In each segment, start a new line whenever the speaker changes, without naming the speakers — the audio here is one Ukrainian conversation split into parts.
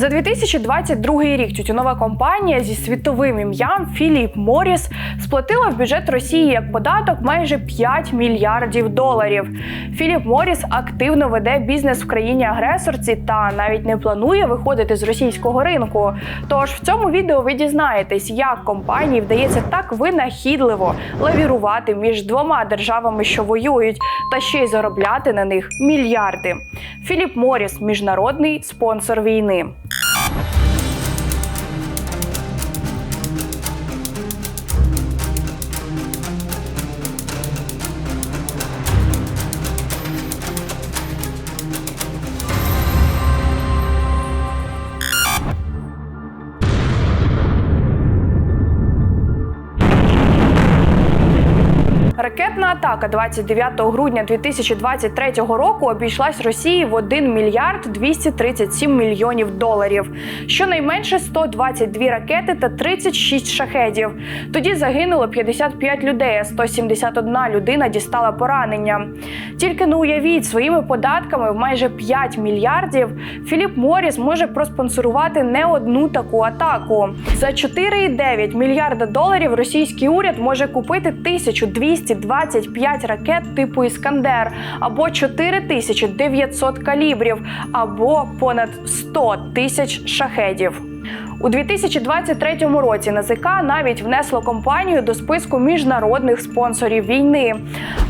За 2022 рік тютюнова компанія зі світовим ім'ям Філіп Моріс сплатила в бюджет Росії як податок майже 5 мільярдів доларів. Філіп Моріс активно веде бізнес в країні-агресорці та навіть не планує виходити з російського ринку. Тож в цьому відео ви дізнаєтесь, як компанії вдається так винахідливо лавірувати між двома державами, що воюють, та ще й заробляти на них мільярди. Філіп Моріс міжнародний спонсор війни. Thank you. Ракетна атака 29 грудня 2023 року обійшлась Росії в 1 мільярд 237 мільйонів доларів. Щонайменше 122 ракети та 36 шахедів. Тоді загинуло 55 людей, а 171 людина дістала поранення. Тільки не уявіть своїми податками в майже 5 мільярдів Філіп Моріс може проспонсорувати не одну таку атаку. За 4,9 мільярда доларів російський уряд може купити 1225 ракет типу Іскандер або 4900 калібрів, або понад 100 тисяч шахедів. У 2023 році НАЗК навіть внесло компанію до списку міжнародних спонсорів війни.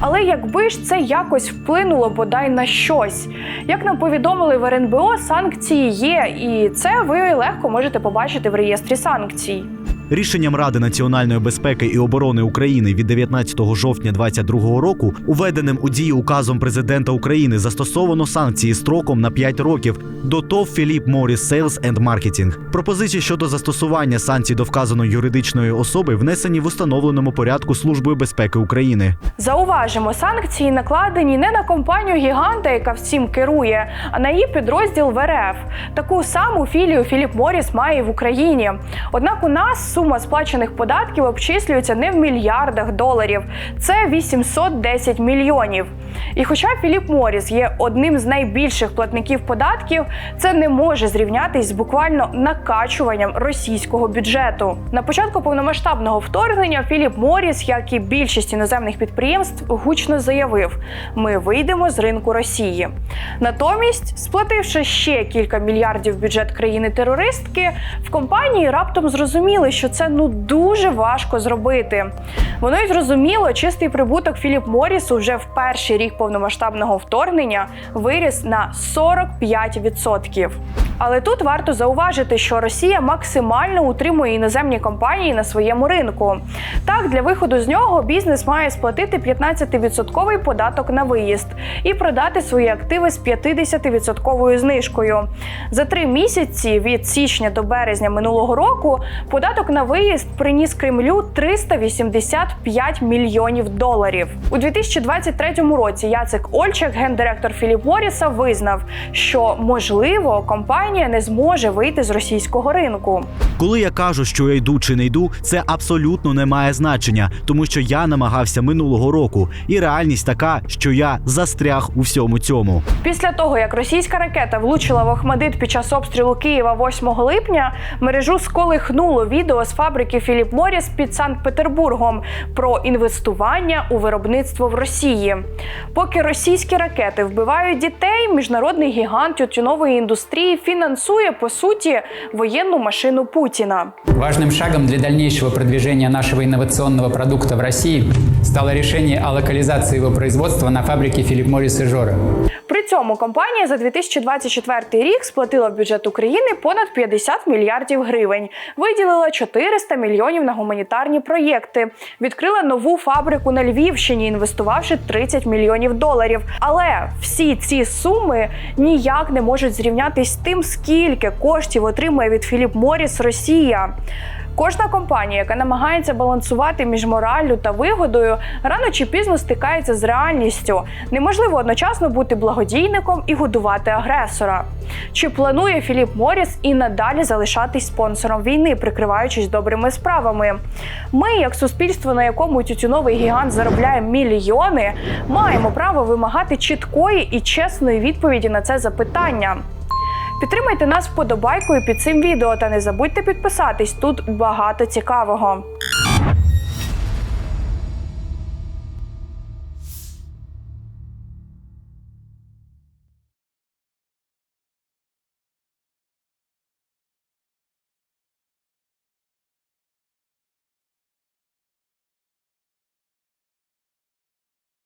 Але якби ж це якось вплинуло бодай на щось, як нам повідомили в РНБО, санкції є, і це ви легко можете побачити в реєстрі санкцій.
Рішенням Ради національної безпеки і оборони України від 19 жовтня 2022 року, уведеним у дію указом президента України, застосовано санкції строком на 5 років до ТОВ Філіп Моріс Sales and Marketing. Пропозиції щодо застосування санкцій до вказаної юридичної особи внесені в установленому порядку Службою безпеки України.
Зауважимо, санкції накладені не на компанію гіганта, яка всім керує, а на її підрозділ в РФ. Таку саму філію Філіп Моріс має в Україні. Однак у нас сума сплачених податків обчислюється не в мільярдах доларів, це 810 мільйонів. І хоча Філіп Моріс є одним з найбільших платників податків, це не може зрівнятись з буквально накачуванням російського бюджету. На початку повномасштабного вторгнення Філіп Моріс, як і більшість іноземних підприємств, гучно заявив: ми вийдемо з ринку Росії. Натомість, сплативши ще кілька мільярдів бюджет країни-терористки, в компанії раптом зрозуміли, що це ну дуже важко зробити. Воно й зрозуміло, чистий прибуток Філіп Морісу вже в перший рік повномасштабного вторгнення виріс на 45%. Але тут варто зауважити, що Росія максимально утримує іноземні компанії на своєму ринку. Так, для виходу з нього бізнес має сплатити 15% податок на виїзд і продати свої активи з 50% знижкою. За три місяці від січня до березня минулого року податок на виїзд приніс Кремлю 385 мільйонів доларів. У 2023 році Яцек Ольчак, гендиректор Філіп Моріса, визнав, що можливо компанія не зможе вийти з російського ринку.
Коли я кажу, що я йду чи не йду, це абсолютно не має значення, тому що я намагався минулого року, і реальність така, що я застряг у всьому цьому.
Після того, як російська ракета влучила в Охмадит під час обстрілу Києва 8 липня, мережу сколихнуло відео з фабрики Філіп Моріс під Санкт-Петербургом про інвестування у виробництво в Росії. Поки російські ракети вбивають дітей, міжнародний гігант тютюнової індустрії фінансує по суті воєнну машину Путіна.
Важним шагом для дальнейшего продвижения нашего инновационного продукта в России стало решение о локализации его производства на фабрике Филипп Моррис и Жора.
При цьому компанія за 2024 рік сплатила в бюджет України понад 50 мільярдів гривень, виділила 400 мільйонів на гуманітарні проєкти, відкрила нову фабрику на Львівщині, інвестувавши 30 мільйонів доларів. Але всі ці суми ніяк не можуть зрівнятись з тим, скільки коштів отримує від Філіп Моріс Росія. Кожна компанія, яка намагається балансувати між мораллю та вигодою, рано чи пізно стикається з реальністю. Неможливо одночасно бути благодійником і годувати агресора. Чи планує Філіп Моріс і надалі залишатись спонсором війни, прикриваючись добрими справами? Ми, як суспільство, на якому тютюновий гігант заробляє мільйони, маємо право вимагати чіткої і чесної відповіді на це запитання. Підтримайте нас вподобайкою під цим відео та не забудьте підписатись. Тут багато цікавого.